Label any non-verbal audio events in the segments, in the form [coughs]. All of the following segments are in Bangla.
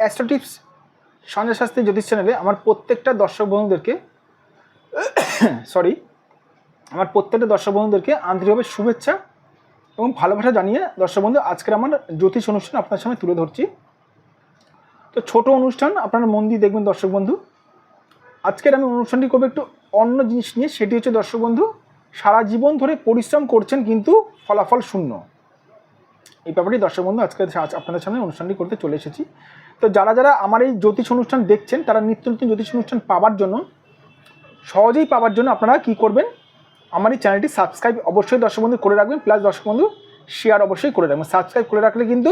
অ্যাস্ট্রোটিপস সঞ্জয় শাস্ত্রী জ্যোতিষ চ্যানেলে আমার প্রত্যেকটা দর্শক বন্ধুদেরকে [coughs] সরি আমার প্রত্যেকটা দর্শক বন্ধুদেরকে আন্তরিকভাবে শুভেচ্ছা এবং ভালোবাসা জানিয়ে দর্শক বন্ধু, আজকের আমার জ্যোতিষ অনুষ্ঠান আপনার সামনে তুলে ধরছি। তো ছোট অনুষ্ঠান, আপনারা মন দিয়ে দেখবেন দর্শক বন্ধু। আজকের আমি অনুষ্ঠানটি করব একটু অন্য জিনিস নিয়ে, সেটি হচ্ছে দর্শক বন্ধু, সারা জীবন ধরে পরিশ্রম করছেন কিন্তু ফলাফল শূন্য। এই ব্যাপারটি দর্শক বন্ধু আজকে আজ আপনাদের সামনে অনুষ্ঠানটি করতে চলে এসেছি। তো যারা যারা আমার এই জ্যোতিষ অনুষ্ঠান দেখছেন, তারা নিত্য নতুন জ্যোতিষ অনুষ্ঠান পাওয়ার জন্য সহজেই পাওয়ার জন্য আপনারা কি করবেন? আমার এই চ্যানেলটি সাবস্ক্রাইব অবশ্যই দর্শক বন্ধু করে রাখবেন, প্লাস দর্শক বন্ধু শেয়ার অবশ্যই করে রাখবেন। সাবস্ক্রাইব করে রাখলে কিন্তু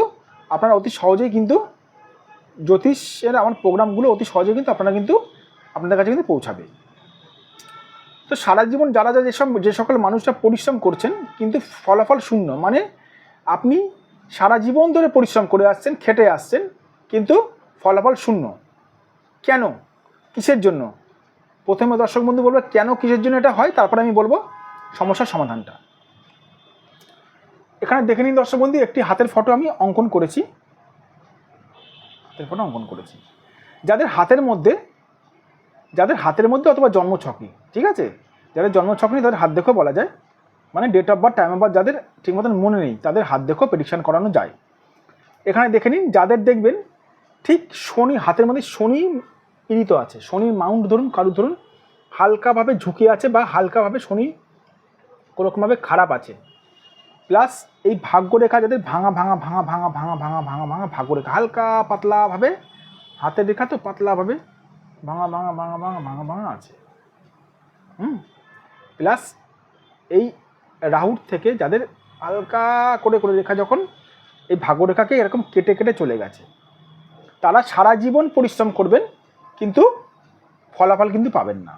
আপনারা অতি সহজেই কিন্তু জ্যোতিষের আমার প্রোগ্রামগুলো অতি সহজেই কিন্তু আপনারা কিন্তু আপনাদের কাছে কিন্তু পৌঁছাবে। তো সারা জীবন যারা যা যেসব, যে সকল মানুষরা পরিশ্রম করছেন, কিন্তু ফলাফল শূন্য। মানে আপনি সারা জীবন ধরে পরিশ্রম করে আসছেন, খেটে আসছেন কিন্তু ফলাফল শূন্য। কেন? কিসের জন্য? প্রথমে দর্শক বন্ধু বলবে, কেন কিসের জন্য এটা হয়? তারপরে আমি বলব সমস্যার সমাধানটা। এখানে দেখে নিন দর্শক বন্ধু, একটি হাতের ফটো আমি অঙ্কন করেছি। হাতের ফটো অঙ্কন করেছি। যাদের হাতের মধ্যে, যাদের হাতের মধ্যে অথবা জন্মছকই ঠিক আছে? যাদের জন্মছক নেই তাদের হাত দেখেও বলা যায়। মানে date of birth time of birth যাদের ঠিক মতন মনে নেই, তাদের হাত দেখেও প্রেডিকশন করানো যায়। এখানে দেখে নিন, যাদের দেখবেন ঠিক শনি হাতের মধ্যে শনি পীড়িত আছে শনি মাউন্ট ধরুন কারু ধরুন হালকাভাবে ঝুঁকে আছে বা হালকাভাবে শনি কোনোরকমভাবে খারাপ আছে প্লাস এই ভাগ্যরেখা যাদের ভাঙা ভাঙা ভাঙা ভাঙা ভাঙা ভাঙা ভাঙা ভাঙা ভাগ্যরেখা হালকা পাতলাভাবে হাতের রেখা তো পাতলাভাবে ভাঙা ভাঙা ভাঙা ভাঙা ভাঙা ভাঙা আছে হুম প্লাস এই রাহুর থেকে যাদের হালকা করে করে রেখা যখন এই ভাগ্যরেখাকে এরকম কেটে কেটে চলে গেছে তারা সারা জীবন পরিশ্রম করবেন, কিন্তু ফলাফল কিন্তু পাবেন না।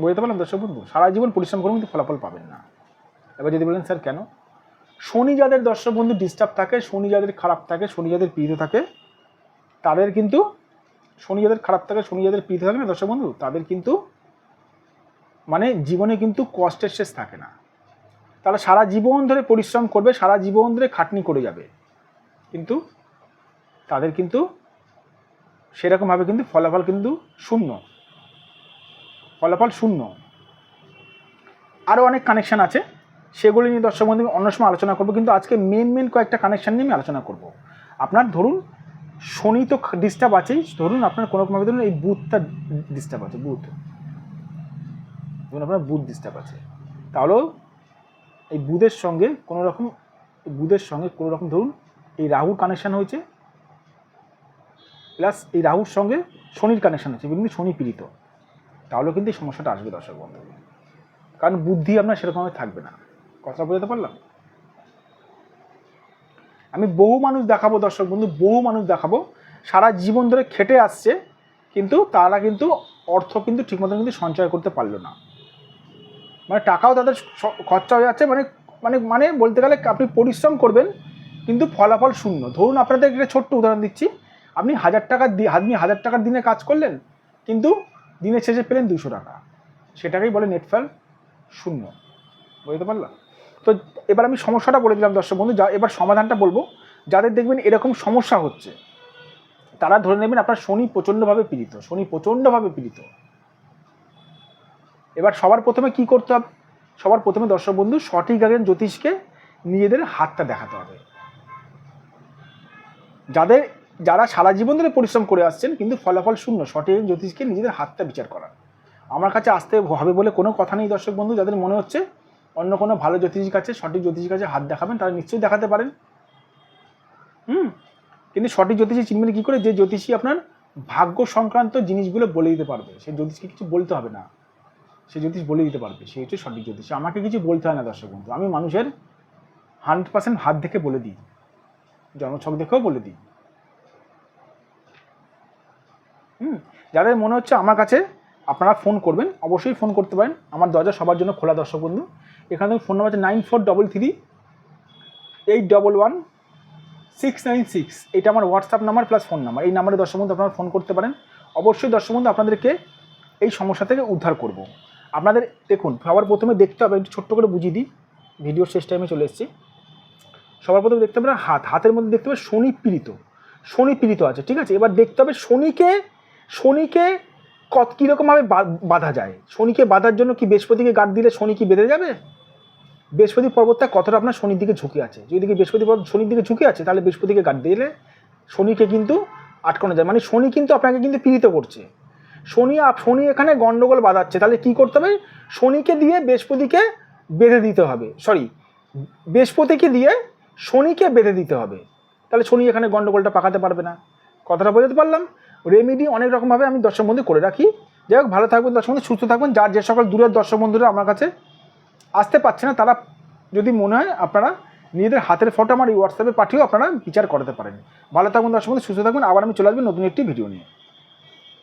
বুঝতে পারলাম দর্শক বন্ধু? সারা জীবন পরিশ্রম করবেন, কিন্তু ফলাফল পাবেন না। এবার যদি বলেন, স্যার, কেন? শনি যাদের দর্শক বন্ধু ডিস্টার্ব থাকে, শনি যাদের খারাপ থাকে, শনি যাদের পীড়িত থাকে, তাদের কিন্তু শনি যাদের খারাপ থাকে, শনি যাদের পীড়িত থাকে না, দর্শক বন্ধু, তাদের কিন্তু মানে জীবনে কিন্তু কষ্টের শেষ থাকে না। তারা সারা জীবন ধরে পরিশ্রম করবে, সারা জীবন ধরে খাটনি করে যাবে। কিন্তু তাদের কিন্তু সেরকমভাবে কিন্তু ফলাফল কিন্তু শূন্য। ফলাফল শূন্য। আরও অনেক কানেকশান আছে। সেগুলি নিয়ে দর্শক বন্ধু অন্য সময় আলোচনা করব, কিন্তু আজকে মেন মেন কয়েকটা কানেকশান নিয়ে আমি আলোচনা করব। আপনার ধরুন শনি তো ডিস্টার্ব আছেই, ধরুন আপনার কোনো রকমভাবে ধরুন এই বুথটা ডিস্টার্ব আছে বুথ ধরুন আপনার বুথ ডিস্টার্ব আছে। তাহলেও এই বুধের সঙ্গে কোনো রকম, বুধের সঙ্গে কোনো রকম ধরুন এই রাহুর কানেকশান হয়েছে প্লাস এই রাহুর সঙ্গে শনির কানেকশান হচ্ছে কিন্তু শনি পীড়িত। তাহলেও কিন্তু এই সমস্যাটা আসবে দর্শক বন্ধু। কারণ বুদ্ধি আপনার সেরকমভাবে থাকবে না। কথা বোঝাতে পারলাম? আমি বহু মানুষ দেখাবো দর্শক বন্ধু, বহু মানুষ দেখাবো। সারা জীবন ধরে খেটে আসছে, কিন্তু তারা কিন্তু অর্থ কিন্তু ঠিক মতন কিন্তু সঞ্চয় করতে পারল না। মানে টাকাও তাদের খরচা হয়ে যাচ্ছে মানে মানে মানে বলতে গেলে আপনি পরিশ্রম করবেন কিন্তু ফলাফল শূন্য। ধরুন আপনাদের একটা ছোট্ট উদাহরণ দিচ্ছি। আপনি হাজার টাকার আপনি হাজার টাকার দিনে কাজ করলেন, কিন্তু দিনের শেষে পেলেন দুশো টাকা। সেটাকেই বলে নেটফল শূন্য। বুঝতে পারলাম তো এবার আমি সমস্যাটা বলে দিলাম দর্শক বন্ধু, যা, এবার সমাধানটা বলব। যাদের দেখবেন এরকম সমস্যা হচ্ছে, তারা ধরে নেবেন আপনার শনি প্রচণ্ডভাবে পীড়িত, শনি প্রচণ্ডভাবে পীড়িত। এবার সবার প্রথমে কি করতে হবে? সবার প্রথমে দর্শক বন্ধু, সঠিক একজন জ্যোতিষকে নিজেদের হাতটা দেখাতে হবে। যাদের, যারা সারা জীবন ধরে পরিশ্রম করে আসছেন, কিন্তু ফলাফল শূন্য। সঠিক জ্যোতিষকে নিজেদের হাতটা বিচার করার আমার কাছে আসতে হবে বলে কোনো কথা নেই, দর্শক বন্ধু। যাদের মনে হচ্ছে অন্য কোনো ভালো জ্যোতিষীর কাছে সঠিক জ্যোতিষীর কাছে হাত দেখাবেন, তারা নিশ্চয়ই দেখাতে পারেন। হুম? কিন্তু সঠিক জ্যোতিষী চিনবেন কী করে? যে জ্যোতিষী আপনার ভাগ্য সংক্রান্ত জিনিসগুলো বলে দিতে পারবে। সেই জ্যোতিষকে কিছু বলতে হবে না। সে জ্যোতিষ বলে দিতে পারবে। সে হচ্ছে সঠিক জ্যোতিষ। আমাকে কিছু বলতে হয় না, দর্শক বন্ধু। আমি মানুষের হান্ড্রেড পার্সেন্ট হাত দেখে বলে দিই। জন্মছক দেখেও বলে দিই। হুম, যাদের মনে হচ্ছে আমার কাছে আপনারা ফোন করবেন, অবশ্যই ফোন করতে পারেন। আমার দরজা সবার জন্য খোলা দর্শক বন্ধু। এখানে ফোন নাম্বার আছে nine four double three eight double one six nine six এটা আমার WhatsApp number plus phone number এই নাম্বারে দর্শক বন্ধু আপনারা ফোন করতে পারেন। অবশ্যই দর্শক বন্ধু, আপনাদেরকে এই সমস্যা থেকে উদ্ধার করব। আপনাদের, দেখুন, সবার প্রথমে দেখতে হবে, একটু ছোট্ট করে বুঝিয়ে দিই। ভিডিওর শেষ টাইমে চলে এসেছি। সবার প্রথমে দেখতে হবে হাত, হাতের মধ্যে দেখতে হবে শনি পীড়িত। শনি পীড়িত আছে, ঠিক আছে? এবার দেখতে হবে শনিকে শনিকে কত কীরকমভাবে বাঁধা যায়? শনিকে বাঁধার জন্য কি বৃহস্পতিকে গার্ড দিলে শনি কি বেঁধে যাবে? বৃহস্পতি পর্বতটা কতটা আপনার শনির দিকে ঝুঁকে আছে? যদি বৃহস্পতি পর্বত শনির দিকে ঝুঁকে আছে, তাহলে বৃহস্পতিকে গার্ড দিলে শনিকে কিন্তু আটকানো যায়। মানে শনি কিন্তু আপনাকে কিন্তু পীড়িত করছে। শনি শনি এখানে গন্ডগোল বাঁধাচ্ছে। তাহলে কি করতে হবে? শনিকে দিয়ে বৃহস্পতিকে বেঁধে দিতে হবে। সরি, বৃহস্পতিকে দিয়ে শনিকে বেঁধে দিতে হবে। তাহলে শনি এখানে গন্ডগোলটা পাকাতে পারবে না। কথাটা বোঝাতে পারলাম? রেমিডি অনেক রকমভাবে আমি দর্শক বন্ধু করে রাখি। যাই হোক, ভালো থাকবেন দর্শক বন্ধু, সুস্থ থাকবেন। যার যে সকল দূরের দর্শক বন্ধুরা আমার কাছে আসতে পারছে না, তারা যদি মনে হয় আপনারা নিজেদের হাতের ফটো আমার এই হোয়াটসঅ্যাপে পাঠিয়েও আপনারা বিচার করাতে পারেন। ভালো থাকবেন দর্শক বন্ধু, সুস্থ থাকবেন। আবার আমি চলে আসবেন নতুন একটি ভিডিও নিয়ে।